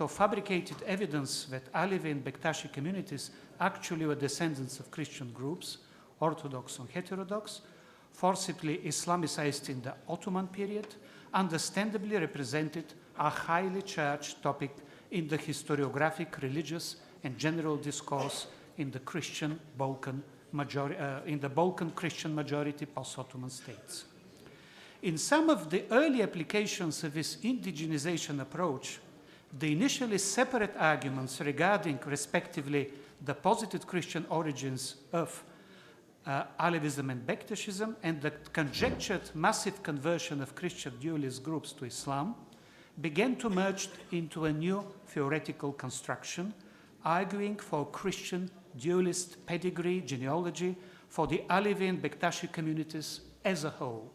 of fabricated evidence that Alevi and Bektashi communities actually were descendants of Christian groups, Orthodox and heterodox, forcibly Islamicized in the Ottoman period, understandably represented a highly charged topic in the historiographic, religious, and general discourse in the Christian Balkan majority, uh, in the Balkan Christian majority post-Ottoman states. In some of the early applications of this indigenization approach, the initially separate arguments regarding, respectively, the posited Christian origins of uh, Alevism and Bektashism and the conjectured massive conversion of Christian dualist groups to Islam began to merge into a new theoretical construction, arguing for Christian dualist pedigree, genealogy for the Alevi and Bektashi communities as a whole.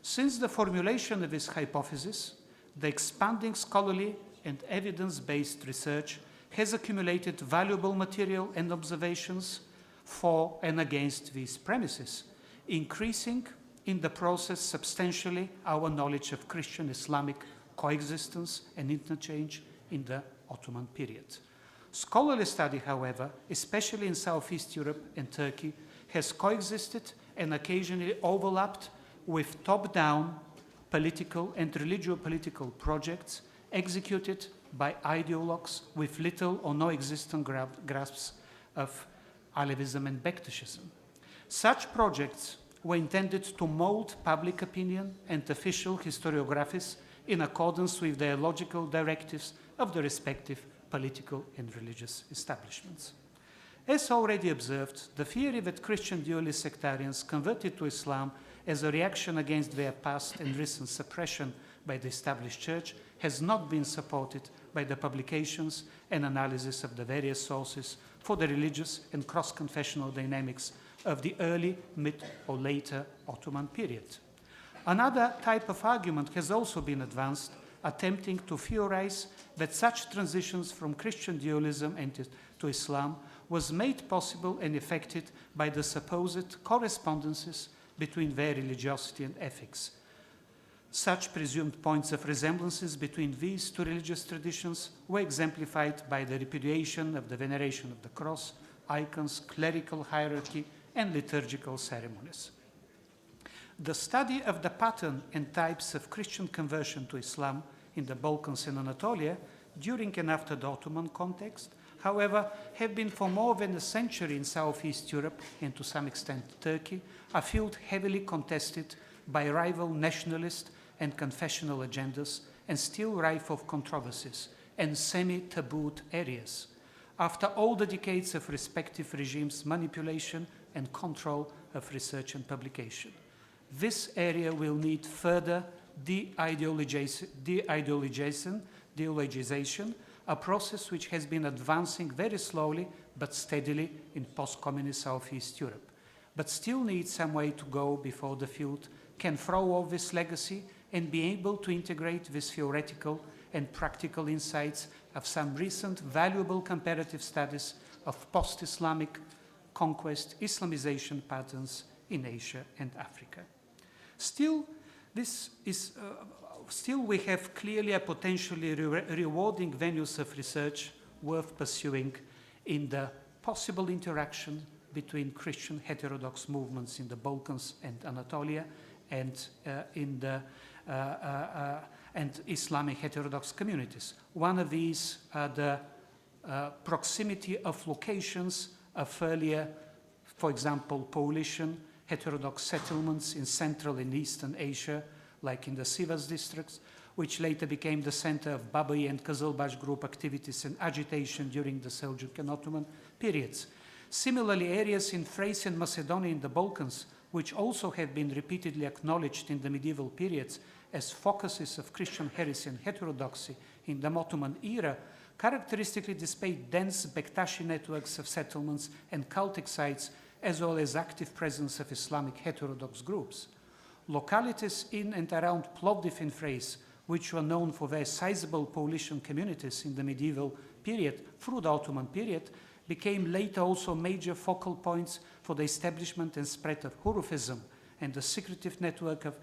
Since the formulation of this hypothesis, the expanding scholarly and evidence based research has accumulated valuable material and observations for and against these premises, increasing in the process substantially our knowledge of Christian Islamic coexistence and interchange in the Ottoman period. Scholarly study, however, especially in Southeast Europe and Turkey, has coexisted and occasionally overlapped with top down political and religio political projects executed by ideologues with little or no existing gra- grasps of Alevism and Bektashism. Such projects were intended to mold public opinion and official historiographies in accordance with the logical directives of the respective political and religious establishments. As already observed, the theory that Christian dualist sectarians converted to Islam as a reaction against their past and recent suppression by the established church has not been supported by the publications and analysis of the various sources for the religious and cross confessional dynamics of the early, mid, or later Ottoman period. Another type of argument has also been advanced, attempting to theorize that such transitions from Christian dualism to Islam was made possible and effected by the supposed correspondences between their religiosity and ethics. Such presumed points of resemblances between these two religious traditions were exemplified by the repudiation of the veneration of the cross, icons, clerical hierarchy, and liturgical ceremonies. The study of the pattern and types of Christian conversion to Islam in the Balkans and Anatolia during and after the Ottoman context, however, have been for more than a century in Southeast Europe and to some extent Turkey, a field heavily contested by rival nationalist and confessional agendas and still rife of controversies and semi tabooed areas. After all the decades of respective regimes' manipulation and control of research and publication, this area will need further de ideologization, ideologization, a process which has been advancing very slowly but steadily in post communist Southeast Europe, but still needs some way to go before the field can throw off this legacy and be able to integrate these theoretical and practical insights of some recent valuable comparative studies of post Islamic conquest Islamization patterns in Asia and Africa. Still, this is, uh, still we have clearly a potentially re rewarding venues of research worth pursuing in the possible interaction between Christian heterodox movements in the Balkans and Anatolia and uh, in the Uh, uh, uh, and Islamic heterodox communities. One of these are the uh, proximity of locations of earlier, for example, Paulician heterodox settlements in Central and Eastern Asia, like in the Sivas districts, which later became the center of Babai and Kızılbaş group activities and agitation during the Seljuk and Ottoman periods. Similarly, areas in Thrace and Macedonia in the Balkans, which also have been repeatedly acknowledged in the medieval periods as focuses of Christian heresy and heterodoxy in the Ottoman era, characteristically displayed dense Bektashi networks of settlements and cultic sites as well as active presence of Islamic heterodox groups. Localities in and around Plovdiv and Thrace, which were known for their sizable Paulician communities in the medieval period through the Ottoman period, became later also major focal points for the establishment and spread of Hurufism and the secretive network of,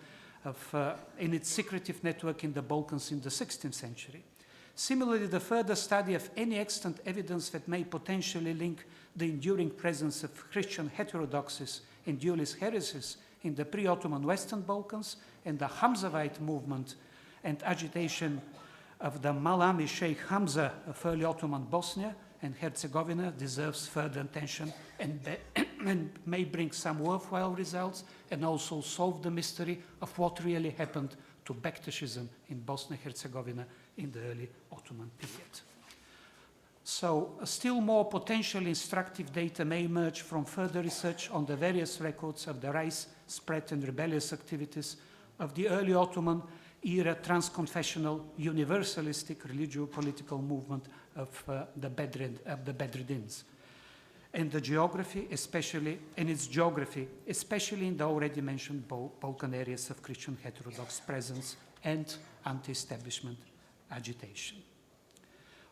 of uh, in its secretive network in the Balkans in the 16th century. Similarly, the further study of any extant evidence that may potentially link the enduring presence of Christian heterodoxies and dualist heresies in the pre Ottoman Western Balkans and the Hamzavite movement and agitation of the Malami Sheikh Hamza of early Ottoman Bosnia and Herzegovina deserves further attention and, be- and may bring some worthwhile results and also solve the mystery of what really happened to Bektashism in Bosnia and Herzegovina in the early Ottoman period. So, still more potentially instructive data may emerge from further research on the various records of the rise, spread, and rebellious activities of the early Ottoman era transconfessional universalistic religio-political movement of uh, the Bedrid, of the Bedridins, and the geography, especially and its geography, especially in the already mentioned Balkan areas of Christian heterodox presence and anti-establishment agitation.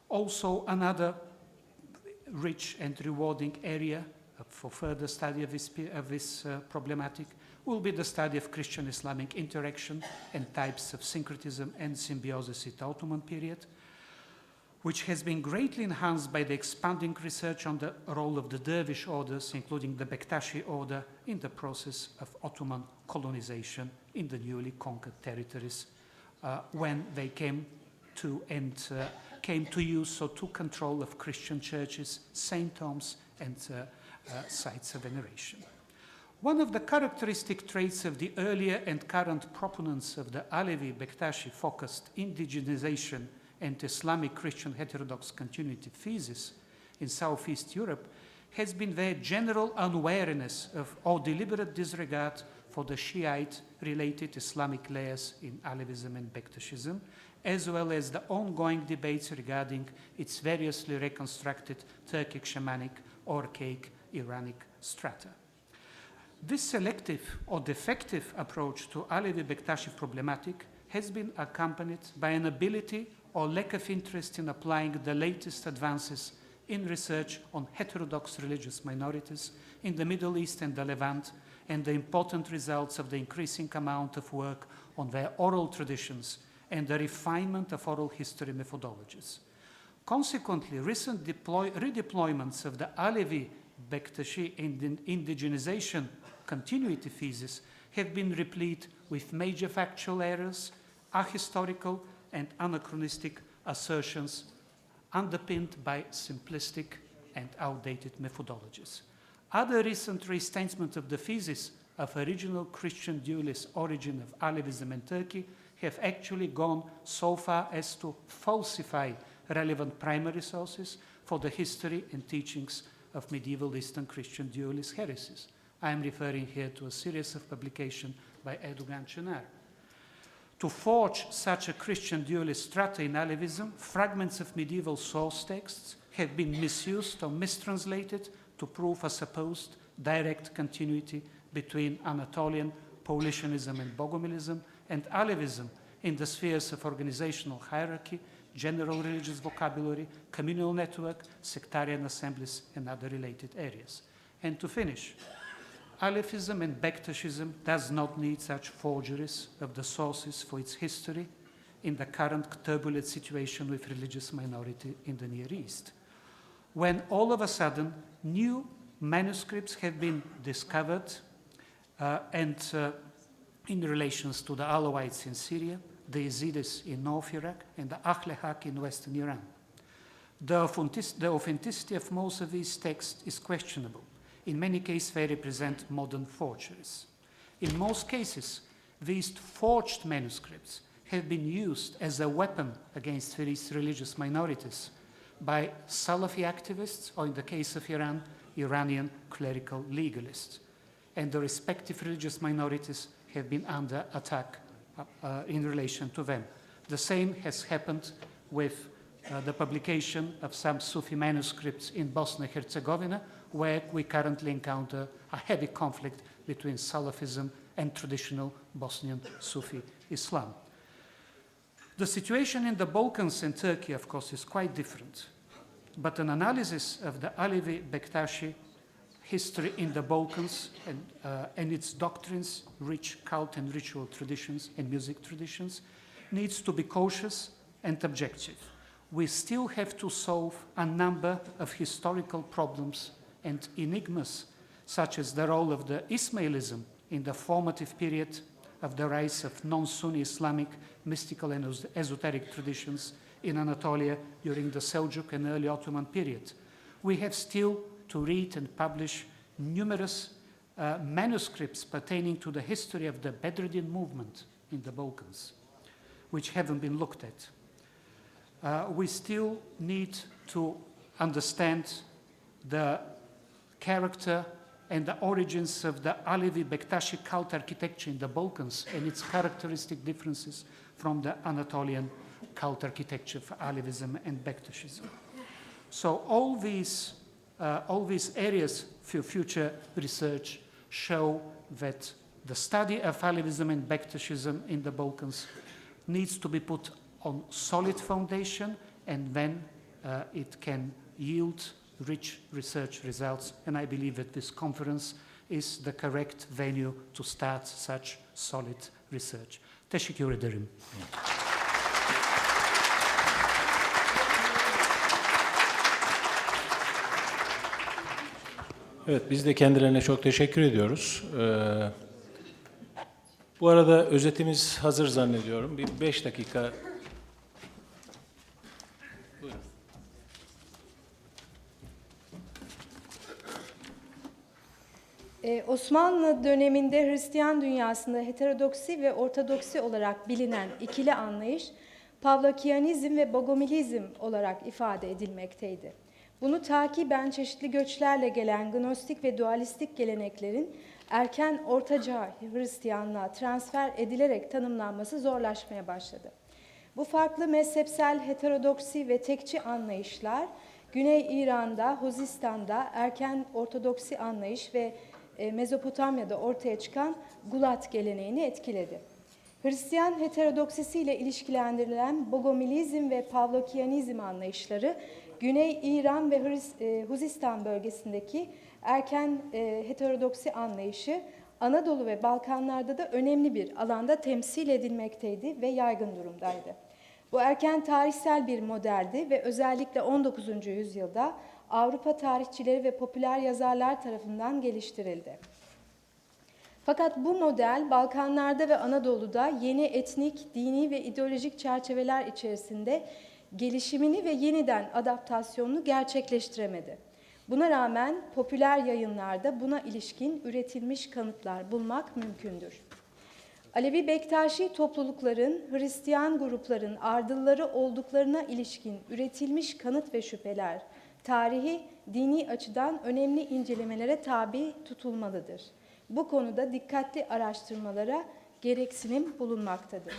Also, another rich and rewarding area uh, for further study of this, of this uh, problematic will be the study of Christian Islamic interaction and types of syncretism and symbiosis in the Ottoman period, which has been greatly enhanced by the expanding research on the role of the Dervish orders, including the Bektashi order, in the process of Ottoman colonization in the newly conquered territories uh, when they came to uh, came to use or took control of Christian churches, saint tombs, and uh, uh, sites of veneration. One of the characteristic traits of the earlier and current proponents of the Alevi Bektashi focused indigenization and Islamic Christian heterodox continuity thesis in Southeast Europe has been their general unawareness of or deliberate disregard for the Shiite related Islamic layers in Alevism and Bektashism, as well as the ongoing debates regarding its variously reconstructed Turkic shamanic or archaic Iranic strata. This selective or defective approach to Alevi Bektashi problematic has been accompanied by an ability or lack of interest in applying the latest advances in research on heterodox religious minorities in the Middle East and the Levant, and the important results of the increasing amount of work on their oral traditions and the refinement of oral history methodologies. Consequently, recent deploy- redeployments of the Alevi Bektashi indi- indigenization continuity thesis have been replete with major factual errors, ahistorical and anachronistic assertions underpinned by simplistic and outdated methodologies. Other recent restatements of the thesis of original Christian dualist origin of Alevism in Turkey have actually gone so far as to falsify relevant primary sources for the history and teachings of medieval Eastern Christian dualist heresies. I am referring here to a series of publications by Erdogan Chenar. To forge such a Christian dualist strata in Alevism, fragments of medieval source texts have been misused or mistranslated to prove a supposed direct continuity between Anatolian Paulicianism and Bogomilism and Alevism in the spheres of organizational hierarchy, general religious vocabulary, communal network, sectarian assemblies, and other related areas. And to finish, Alevism and Bektashism does not need such forgeries of the sources for its history in the current turbulent situation with religious minority in the Near East. When all of a sudden new manuscripts have been discovered uh, and uh, in relations to the Alawites in Syria, the Yazidis in North Iraq, and the Ahle Haq in Western Iran. The authenticity of most of these texts is questionable. In many cases, they represent modern forgeries. In most cases, these forged manuscripts have been used as a weapon against religious minorities by Salafi activists, or in the case of Iran, Iranian clerical legalists. And the respective religious minorities have been under attack uh, uh, in relation to them. The same has happened with uh, the publication of some Sufi manuscripts in Bosnia Herzegovina, where we currently encounter a heavy conflict between Salafism and traditional Bosnian Sufi Islam. The situation in the Balkans and Turkey, of course, is quite different. But an analysis of the Alevi Bektashi history in the Balkans and, uh, and its doctrines, rich cult and ritual traditions and music traditions, needs to be cautious and objective. We still have to solve a number of historical problems and enigmas, such as the role of the Ismailism in the formative period of the rise of non Sunni Islamic mystical and esoteric traditions in Anatolia during the Seljuk and early Ottoman period. We have still to read and publish numerous uh, manuscripts pertaining to the history of the Bedouin movement in the Balkans, which haven't been looked at. Uh, we still need to understand the character and the origins of the Alevi Bektashi cult architecture in the Balkans and its characteristic differences from the Anatolian cult architecture for Alevism and Bektashism. So all these, uh, all these areas for future research show that the study of Alevism and Bektashism in the Balkans needs to be put on solid foundation and then uh, it can yield rich research results. And I believe that this conference is the correct venue to start such solid research. Teşekkür ederim. Evet, biz de kendilerine çok teşekkür ediyoruz. Ee, bu arada özetimiz hazır zannediyorum. Bir beş dakika... Osmanlı döneminde Hristiyan dünyasında heterodoksi ve ortodoksi olarak bilinen ikili anlayış, Pavlakianizm ve Bogomilizm olarak ifade edilmekteydi. Bunu takiben çeşitli göçlerle gelen gnostik ve dualistik geleneklerin erken ortaçağ Hristiyanlığa transfer edilerek tanımlanması zorlaşmaya başladı. Bu farklı mezhepsel heterodoksi ve tekçi anlayışlar Güney İran'da, Huzistan'da erken Ortodoksi anlayış ve Mezopotamya'da ortaya çıkan Gulat geleneğini etkiledi. Hristiyan heterodoksisiyle ilişkilendirilen Bogomilizm ve Pavlokianizm anlayışları Güney İran ve e, Huzistan bölgesindeki erken e, heterodoksi anlayışı Anadolu ve Balkanlarda da önemli bir alanda temsil edilmekteydi ve yaygın durumdaydı. Bu erken tarihsel bir modeldi ve özellikle 19. yüzyılda Avrupa tarihçileri ve popüler yazarlar tarafından geliştirildi. Fakat bu model Balkanlarda ve Anadolu'da yeni etnik, dini ve ideolojik çerçeveler içerisinde gelişimini ve yeniden adaptasyonunu gerçekleştiremedi. Buna rağmen popüler yayınlarda buna ilişkin üretilmiş kanıtlar bulmak mümkündür. Alevi Bektaşi toplulukların Hristiyan grupların ardılları olduklarına ilişkin üretilmiş kanıt ve şüpheler tarihi dini açıdan önemli incelemelere tabi tutulmalıdır. Bu konuda dikkatli araştırmalara gereksinim bulunmaktadır.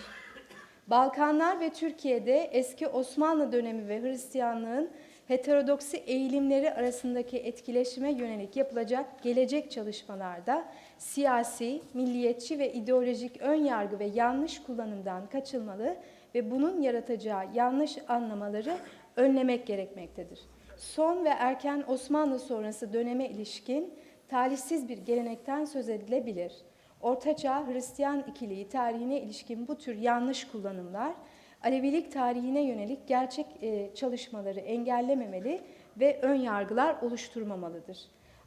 Balkanlar ve Türkiye'de eski Osmanlı dönemi ve Hristiyanlığın heterodoksi eğilimleri arasındaki etkileşime yönelik yapılacak gelecek çalışmalarda siyasi, milliyetçi ve ideolojik ön yargı ve yanlış kullanımdan kaçılmalı ve bunun yaratacağı yanlış anlamaları önlemek gerekmektedir. Son ve erken Osmanlı sonrası döneme ilişkin talihsiz bir gelenekten söz edilebilir. Ortaçağ Hristiyan ikiliği tarihine ilişkin bu tür yanlış kullanımlar Alevilik tarihine yönelik gerçek e, çalışmaları engellememeli ve ön yargılar oluşturmamalıdır.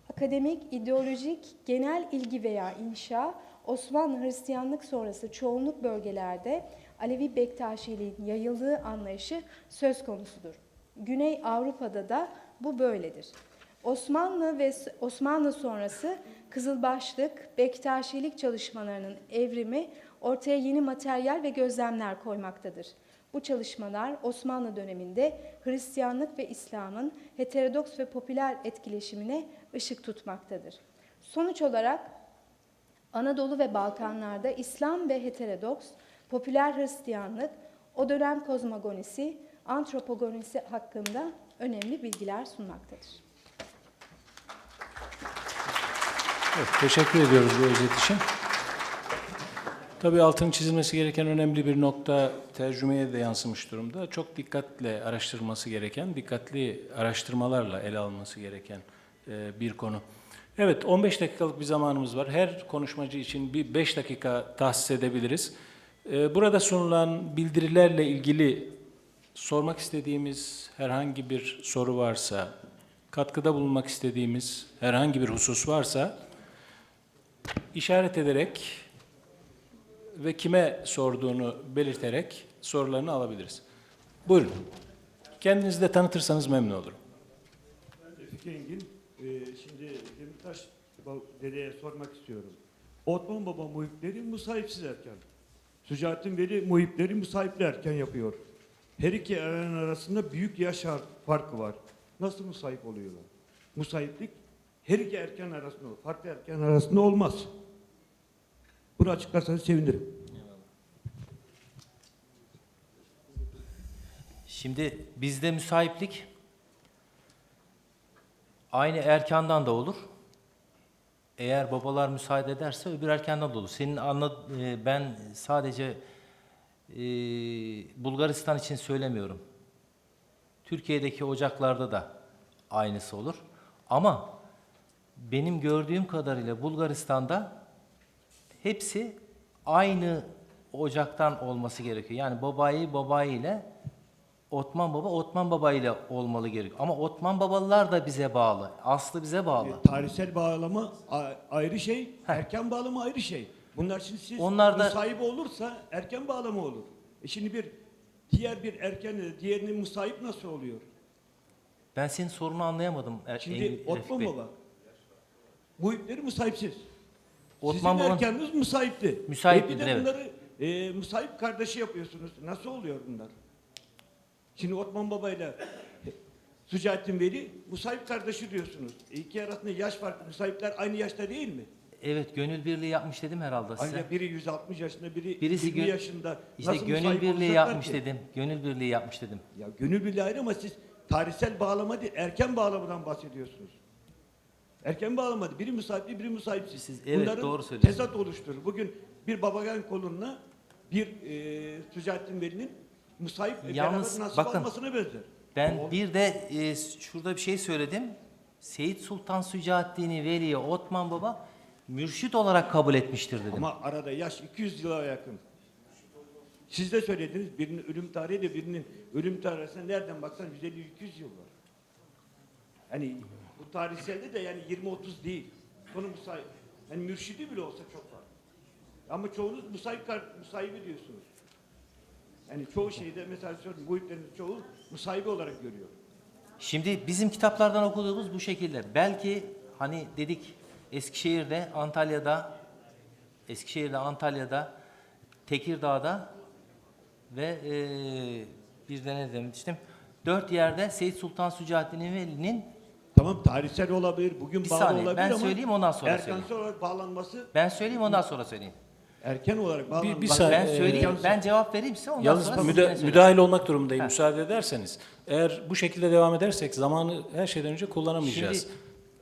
Akademik, ideolojik, genel ilgi veya inşa Osmanlı Hristiyanlık sonrası çoğunluk bölgelerde Alevi Bektaşiliğin yayıldığı anlayışı söz konusudur. Güney Avrupa'da da bu böyledir. Osmanlı ve Osmanlı sonrası Kızılbaşlık, Bektaşilik çalışmalarının evrimi ortaya yeni materyal ve gözlemler koymaktadır. Bu çalışmalar Osmanlı döneminde Hristiyanlık ve İslam'ın heterodoks ve popüler etkileşimine ışık tutmaktadır. Sonuç olarak Anadolu ve Balkanlarda İslam ve heterodoks, popüler Hristiyanlık, o dönem kozmogonisi, antropogonisi hakkında önemli bilgiler sunmaktadır. Evet, teşekkür ediyoruz bu özet için. Tabii altın çizilmesi gereken önemli bir nokta tercümeye de yansımış durumda. Çok dikkatle araştırılması gereken, dikkatli araştırmalarla ele alınması gereken e, bir konu. Evet, 15 dakikalık bir zamanımız var. Her konuşmacı için bir 5 dakika tahsis edebiliriz. E, Burada sunulan bildirilerle ilgili sormak istediğimiz herhangi bir soru varsa, katkıda bulunmak istediğimiz herhangi bir husus varsa işaret ederek ve kime sorduğunu belirterek sorularını alabiliriz. Buyurun. Kendinizi de tanıtırsanız memnun olurum. Refik Engin, e, şimdi Demirtaş Dede'ye sormak istiyorum. Osman Baba muhipleri musahipsiz erken. Sücaettin Veli muhipleri musahipli erken yapıyor. Her iki eren arasında büyük yaş farkı var. Nasıl musahip oluyorlar? Musahiplik her iki erken arasında olur. Farklı erken arasında olmaz. Bunu açıklarsanız sevinirim. Şimdi bizde müsahiplik aynı erkandan da olur. Eğer babalar müsaade ederse öbür erkandan da olur. Senin anla, e, ben sadece e, Bulgaristan için söylemiyorum. Türkiye'deki ocaklarda da aynısı olur. Ama benim gördüğüm kadarıyla Bulgaristan'da hepsi aynı ocaktan olması gerekiyor. Yani babayı babayı ile Otman baba Otman baba ile olmalı gerekiyor. Ama Otman babalar da bize bağlı. Aslı bize bağlı. E, tarihsel bağlama ayrı şey, erken bağlama ayrı şey. Bunlar şimdi siz Onlar da- sahibi olursa erken bağlama olur. E şimdi bir diğer bir erken diğerinin musahip nasıl oluyor? Ben senin sorunu anlayamadım. Er- Şimdi Engin- Refik Otman Bey. Baba muhipleri musahipsiz. Otman Sizin Baba- erkeniniz musahipti. Müsahiptir, E bir de evet. bunları e, musahip kardeşi yapıyorsunuz. Nasıl oluyor bunlar? Şimdi Otman Baba ile Sücaettin Veli musahip kardeşi diyorsunuz. E iki arasında yaş farkı. Musahipler aynı yaşta değil mi? Evet gönül birliği yapmış dedim herhalde size. Ancak biri 160 yaşında, biri Birisi 20 gö- yaşında. İşte Nasıl gönül birliği olacaklar yapmış ki? dedim. Gönül birliği yapmış dedim. Ya gönül birliği ayrı ama siz tarihsel bağlama değil, erken bağlamadan bahsediyorsunuz. Erken bağlama değil, biri müsahipli, biri müsahipsiz. Siz- evet, Bunların doğru söylüyorsunuz. tezat oluşturur. Bugün bir babagan kolunla bir e, Sücaettin Veli'nin musahip ve Yalnız beraber nasip bakın, almasına benzer. Ben O- bir de e, şurada bir şey söyledim. Seyit Sultan Sücaettin'i Veli'ye Otman Baba mürşit olarak kabul etmiştir dedim. Ama arada yaş 200 yıla yakın. Siz de söylediniz birinin ölüm tarihi de birinin ölüm tarihine nereden baksan 150-200 yıl var. Hani bu tarihselde de yani 20-30 değil. Konu musahip. Yani mürşidi bile olsa çok var. Ama çoğunuz musahip, kar- musahibi diyorsunuz. Yani çoğu şeyde mesela söyleyeyim muhitlerin çoğu musahibi olarak görüyor. Şimdi bizim kitaplardan okuduğumuz bu şekilde. Belki hani dedik Eskişehir'de, Antalya'da, Eskişehir'de, Antalya'da, Tekirdağ'da ve e, bir de ne demiştim? Dört yerde Seyit Sultan Sücahattin Tamam tarihsel olabilir, bugün bir bağlı saniye, olabilir ben ama söyleyeyim ondan sonra erken olarak bağlanması Ben söyleyeyim ondan sonra söyleyeyim. erken olarak bağlanması. bir saniye, Ben Ee, söyleyeyim, ben cevap vereyim size ondan Yalnız sonra siz müda- gene söyleyin. müdahil olmak durumundayım müsaade ederseniz. Eğer bu şekilde devam edersek zamanı her şeyden önce kullanamayacağız. Şimdi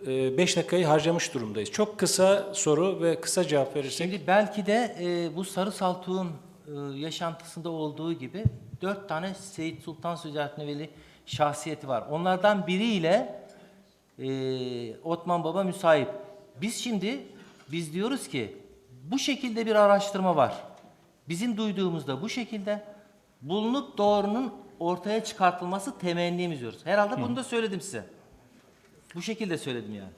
e, 5 dakikayı harcamış durumdayız. Çok kısa soru ve kısa cevap verirsek. Şimdi belki de e, bu sarı saltuğun e, yaşantısında olduğu gibi dört tane Seyit Sultan Sözertneveli şahsiyeti var. Onlardan biriyle e, Otman Baba müsait. Biz şimdi biz diyoruz ki bu şekilde bir araştırma var. Bizim duyduğumuzda bu şekilde bulunup doğrunun ortaya çıkartılması temennimiz diyoruz. Herhalde Hı. bunu da söyledim size. Bu şekilde söyledim yani.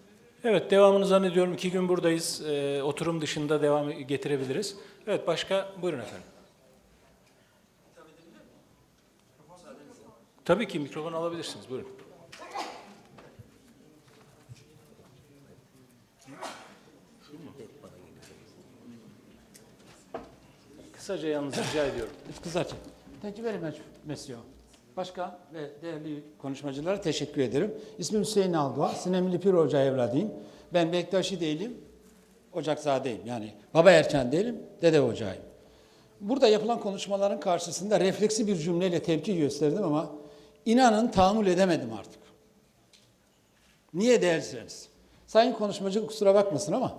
Evet devamını zannediyorum iki gün buradayız. Ee, oturum dışında devam getirebiliriz. Evet başka buyurun efendim. Tabii ki mikrofon alabilirsiniz buyurun. Kısaca yalnız rica ediyorum. Kısaca. Thank you very much, Monsieur. Başkan ve değerli konuşmacılara teşekkür ederim. İsmim Hüseyin Aldoğa. Sinemli Pir Hoca evladıyım. Ben Bektaşi değilim, Ocakzadeyim. Yani baba erken değilim, dede ocağıyım. Burada yapılan konuşmaların karşısında refleksi bir cümleyle tepki gösterdim ama inanın tahammül edemedim artık. Niye derseniz? Sayın konuşmacı kusura bakmasın ama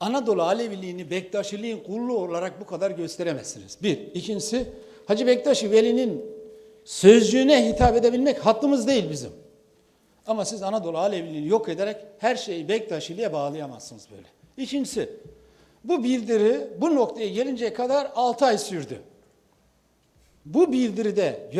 Anadolu Aleviliğini Bektaşiliğin kulluğu olarak bu kadar gösteremezsiniz. Bir. İkincisi Hacı Bektaşi Veli'nin sözcüğüne hitap edebilmek hattımız değil bizim. Ama siz Anadolu Aleviliğini yok ederek her şeyi Bektaşiliğe bağlayamazsınız böyle. İkincisi bu bildiri bu noktaya gelinceye kadar 6 ay sürdü. Bu bildiride